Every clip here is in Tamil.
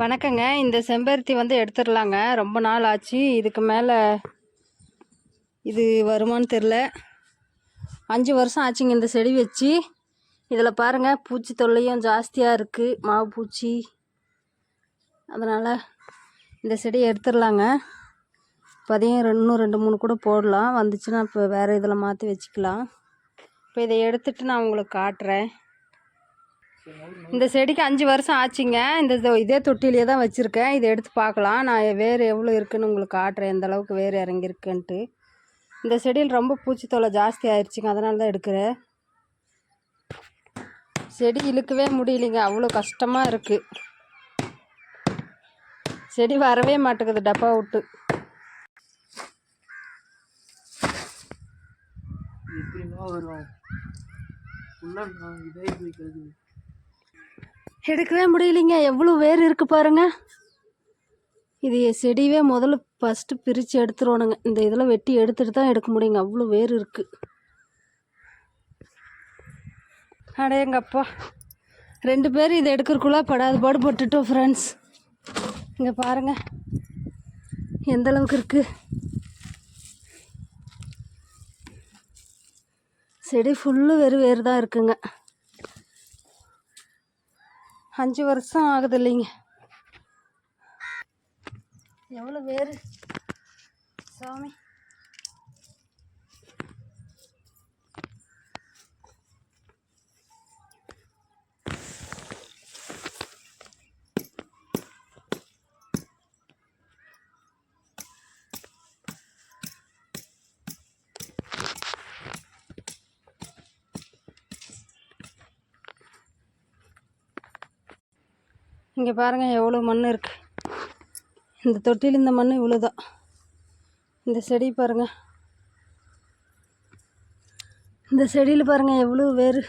வணக்கங்க. இந்த செம்பருத்தி வந்து எடுத்துடலாங்க. ரொம்ப நாள் ஆச்சு. இதுக்கு மேலே இது வருமான்னு தெரில அஞ்சு வருஷம் ஆச்சுங்க இந்த செடி வச்சு. இதில் பாருங்கள் பூச்சி தொல்லையும் ஜாஸ்தியாக இருக்குது மாவு பூச்சி. அதனால் இந்த செடியை எடுத்துடலாங்க. இப்போதையும் இன்னும் ரெண்டு மூணு கூட போடலாம். வந்துச்சுன்னா இப்போ வேறு இதில் மாற்றி வச்சுக்கலாம். இப்போ இதை எடுத்துட்டு நான் உங்களுக்கு காட்டுறேன். இந்த செடிக்கு அஞ்சு வருஷம் ஆச்சுங்க. இந்த இதே தொட்டிலே தான் வச்சுருக்கேன். இதை எடுத்து பார்க்கலாம். நான் வேர் எவ்வளோ இருக்குன்னு உங்களுக்கு காட்டுறேன். எந்த அளவுக்கு வேர் இறங்கியிருக்குன்ட்டு. இந்த செடியில் ரொம்ப பூச்சி ஜாஸ்தி ஆயிடுச்சுங்க அதனால தான் எடுக்கிறேன். செடி இழுக்கவே முடியலைங்க. அவ்வளோ கஷ்டமாக இருக்குது செடி வரவே மாட்டேங்குது. டப்பா விட்டு. எப்படிமா வரும் ஃபுல்லாக இதாகி போய் கிடக்குது எடுக்கவே முடியலைங்க. எவ்வளோ வேர் இருக்குது பாருங்க. இது செடியவே முதல்ல ஃபஸ்ட்டு பிரித்து எடுத்துருவானுங்க இந்த இதில் வெட்டி எடுத்துட்டு தான் எடுக்க முடியுங்க. அவ்வளோ வேர் இருக்குது அடேங்கப்பா ரெண்டு பேர் இதை எடுக்கிறக்குள்ள படாது பாடு போட்டுட்டோம் ஃப்ரெண்ட்ஸ் இங்கே பாருங்க. எந்த அளவுக்கு இருக்குது செடி ஃபுல்லு வெறும் வேறு தான் இருக்குங்க. அஞ்சு வருஷம் ஆகுது இல்லைங்க எவ்வளோ வேறு சாமி. இங்கே பாருங்கள் எவ்வளோ மண் இருக்குது இந்த தொட்டியில் இந்த மண் இவ்வளோதான் இந்த செடி பாருங்கள் இந்த செடியில் பாருங்கள் எவ்வளோ வேர்.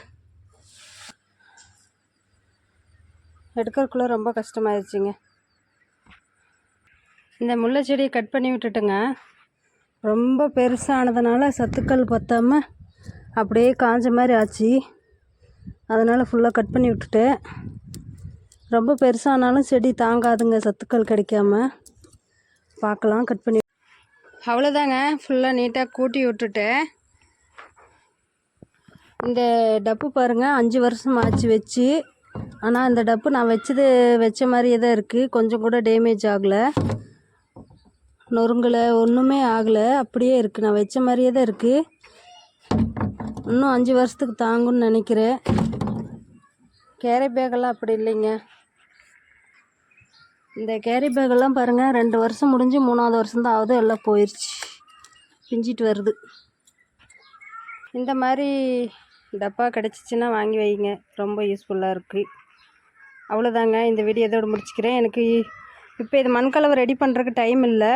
எடுக்கிறதுக்குள்ளே ரொம்ப கஷ்டமாயிருச்சுங்க. இந்த முல்லை செடியை கட் பண்ணி விட்டுட்டுங்க. ரொம்ப பெருசானதுனால சத்துக்கள் பற்றாம அப்படியே காஞ்ச மாதிரி ஆச்சு. அதனால் ஃபுல்லாக கட் பண்ணி விட்டுட்டேன் ரொம்ப பெருசானாலும் செடி தாங்காதுங்க சத்துக்கள் கிடைக்காம. பார்க்கலாம் கட் பண்ணி. அவ்வளோதாங்க ஃபுல்லாக நீட்டாக கூட்டி விட்டுட்டேன். இந்த டப்பு பாருங்கள் அஞ்சு வருஷம் ஆச்சு வச்சு. ஆனால் இந்த டப்பு நான் வச்சது வச்ச மாதிரியே தான் இருக்குது கொஞ்சம் கூட டேமேஜ் ஆகலை. நொறுங்கலை ஒன்றுமே ஆகலை. அப்படியே இருக்குது நான் வச்ச மாதிரியே தான் இருக்குது இன்னும் அஞ்சு வருஷத்துக்கு தாங்கும்னு நினைக்கிறேன். கேரை பேக்கெல்லாம் அப்படி இல்லைங்க. இந்த கேரி பேக்கெல்லாம் பாருங்கள் ரெண்டு வருஷம் முடிஞ்சு மூணாவது வருஷம் தான் ஆகுது எல்லாம் போயிடுச்சு பிஞ்சிட்டு வருது. இந்த மாதிரி டப்பா கிடச்சிச்சின்னா வாங்கி வைங்க ரொம்ப யூஸ்ஃபுல்லாக இருக்குது அவ்வளோதாங்க இந்த வீடியோ இதோடு முடிச்சுக்கிறேன். எனக்கு இப்போ இது மண்கலவை ரெடி பண்ணுறதுக்கு டைம் இல்லை.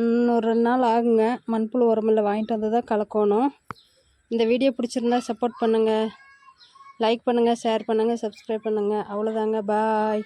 இன்னும் ரெண்டு நாள் ஆகுங்க. மண்புழு உரமில்ல வாங்கிட்டு வந்து தான் கலக்கணும். இந்த வீடியோ பிடிச்சிருந்தா சப்போர்ட் பண்ணுங்கள் லைக் பண்ணுங்கள் ஷேர் பண்ணுங்கள் சப்ஸ்கிரைப் பண்ணுங்கள் அவ்வளோதாங்க பாய்